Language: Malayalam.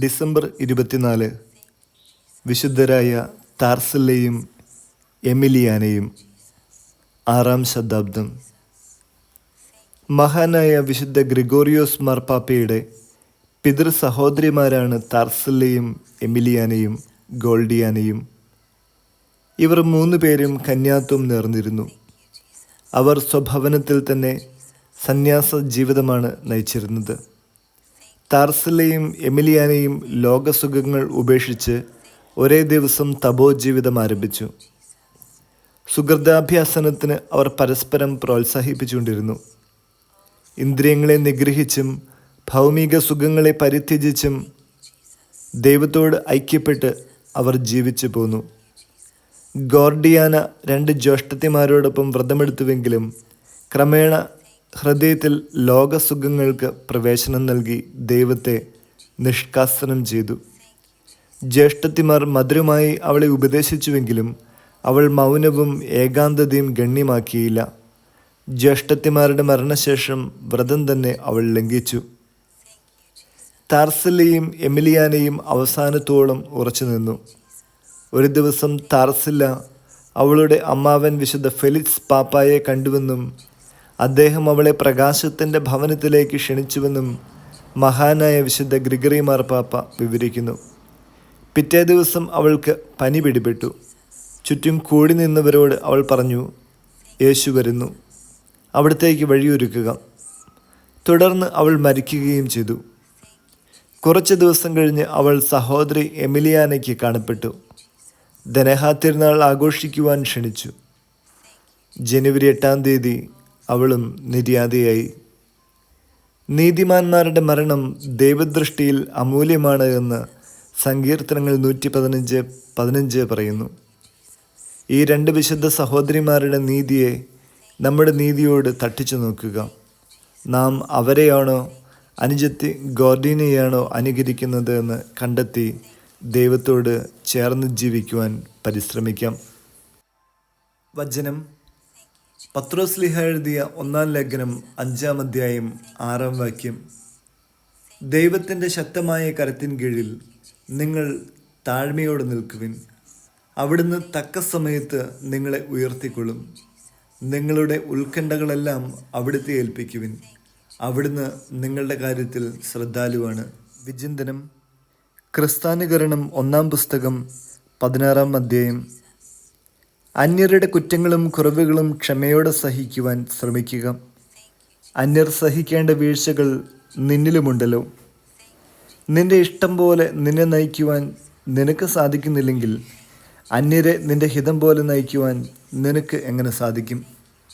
ഡിസംബർ ഇരുപത്തിനാല് വിശുദ്ധരായ താർസല്ലയും എമിലിയാനയും ആറാം ശതാബ്ദം. മഹാനായ വിശുദ്ധ ഗ്രിഗോറിയോസ് മാർപ്പാപ്പയുടെ പിതൃ സഹോദരിമാരാണ് താർസല്ലയും എമിലിയാനയും ഗോൾഡിയാനയും. ഇവർ മൂന്ന് പേരും കന്യാത്വം നേർന്നിരുന്നു. അവർ സ്വഭവനത്തിൽ തന്നെ സന്യാസ ജീവിതമാണ് നയിച്ചിരുന്നത്. താർസലെയും എമിലിയാനെയും ലോകസുഖങ്ങൾ ഉപേക്ഷിച്ച് ഒരേ ദിവസം തപോ ജീവിതം ആരംഭിച്ചു. സുഹൃദാഭ്യാസനത്തിന് അവർ പരസ്പരം പ്രോത്സാഹിപ്പിച്ചുകൊണ്ടിരുന്നു. ഇന്ദ്രിയങ്ങളെ നിഗ്രഹിച്ചും ഭൗമിക സുഖങ്ങളെ പരിത്യജിച്ചും ദൈവത്തോട് ഐക്യപ്പെട്ട് അവർ ജീവിച്ചു പോന്നു. ഗോർഡിയാന രണ്ട് ജ്യേഷ്ഠത്തിമാരോടൊപ്പം വ്രതമെടുത്തുവെങ്കിലും ക്രമേണ ഹൃദയത്തിൽ ലോകസുഖങ്ങൾക്ക് പ്രവേശനം നൽകി ദൈവത്തെ നിഷ്കാസനം ചെയ്തു. ജ്യേഷ്ഠത്തിമാർ മധുരമായി അവളെ ഉപദേശിച്ചുവെങ്കിലും അവൾ മൗനവും ഏകാന്തതയും ഗണ്യമാക്കിയില്ല. ജ്യേഷ്ഠത്തിമാരുടെ മരണശേഷം വ്രതം തന്നെ അവൾ ലംഘിച്ചു. താർസില്ലയും എമിലിയാനയും അവസാനത്തോളം ഉറച്ചു നിന്നു. ഒരു ദിവസം താർസില്ല അവളുടെ അമ്മാവൻ വിശുദ്ധ ഫെലിക്സ് പാപ്പായെ കണ്ടുവെന്നും അദ്ദേഹം അവളെ പ്രകാശത്തിന്റെ ഭവനത്തിലേക്ക് ക്ഷണിച്ചുവെന്നും മഹാനായ വിശുദ്ധ ഗ്രിഗറി മാർപ്പാപ്പ വിവരിക്കുന്നു. പിറ്റേ ദിവസം അവൾക്ക് പനി പിടിപെട്ടു. ചുറ്റും കൂടി നിന്നവരോട് അവൾ പറഞ്ഞു യേശു വരുന്നു. അവിടത്തേക്ക് വഴിയൊരുക്കുക. തുടർന്ന് അവൾ മരിക്കുകയും ചെയ്തു. കുറച്ച് ദിവസം കഴിഞ്ഞ് അവൾ സഹോദരി എമിലിയാനയ്ക്ക് കാണപ്പെട്ടു. ധനഹാ തിരുനാൾ ആഘോഷിക്കുവാൻ ക്ഷണിച്ചു. ജനുവരി എട്ടാം തീയതി അവളും നിര്യാതയായി. നീതിമാന്മാരുടെ മരണം ദൈവദൃഷ്ടിയിൽ അമൂല്യമാണ് എന്ന് സങ്കീർത്തനങ്ങൾ നൂറ്റി പതിനഞ്ച് പതിനഞ്ച് പറയുന്നു. ഈ രണ്ട് വിശുദ്ധ സഹോദരിമാരുടെ നീതിയെ നമ്മുടെ നീതിയോട് തട്ടിച്ചു നോക്കുക. നാം അവരെയാണോ അനുജത്തി ഗോർഡീനയാണോ അനുകരിക്കുന്നത് എന്ന് കണ്ടെത്തി ദൈവത്തോട് ചേർന്ന് ജീവിക്കുവാൻ പരിശ്രമിക്കാം. വചനം പത്രോസ്ലിഹ എഴുതിയ ഒന്നാം ലേഖനം അഞ്ചാം അധ്യായം ആറാം വാക്യം. ദൈവത്തിന്റെ ശക്തമായ കരത്തിൻ കീഴിൽ നിങ്ങൾ താഴ്മയോടെ നിൽക്കുവിൻ. അവിടുന്ന് തക്ക സമയത്ത് നിങ്ങളെ ഉയർത്തിക്കൊള്ളും. നിങ്ങളുടെ ഉത്കണ്ഠകളെല്ലാം അവിടുത്തെ ഏൽപ്പിക്കുവിൻ. അവിടുന്ന് നിങ്ങളുടെ കാര്യത്തിൽ ശ്രദ്ധാലുവാണ്. വിചിന്തനം. ക്രിസ്താനുകരണം ഒന്നാം പുസ്തകം പതിനാറാം അധ്യായം അന്യരുടെ കുറ്റങ്ങളും കുറവുകളും ക്ഷമയോടെ സഹിക്കുവാൻ ശ്രമിക്കുക. അന്യർ സഹിക്കേണ്ട വീഴ്ചകൾ നിന്നിലുമുണ്ടല്ലോ. നിന്റെ ഇഷ്ടം പോലെ നിന്നെ നയിക്കുവാൻ നിനക്ക് സാധിക്കുന്നില്ലെങ്കിൽ അന്യരെ നിന്റെ ഹിതം പോലെ നയിക്കുവാൻ നിനക്ക് എങ്ങനെ സാധിക്കും?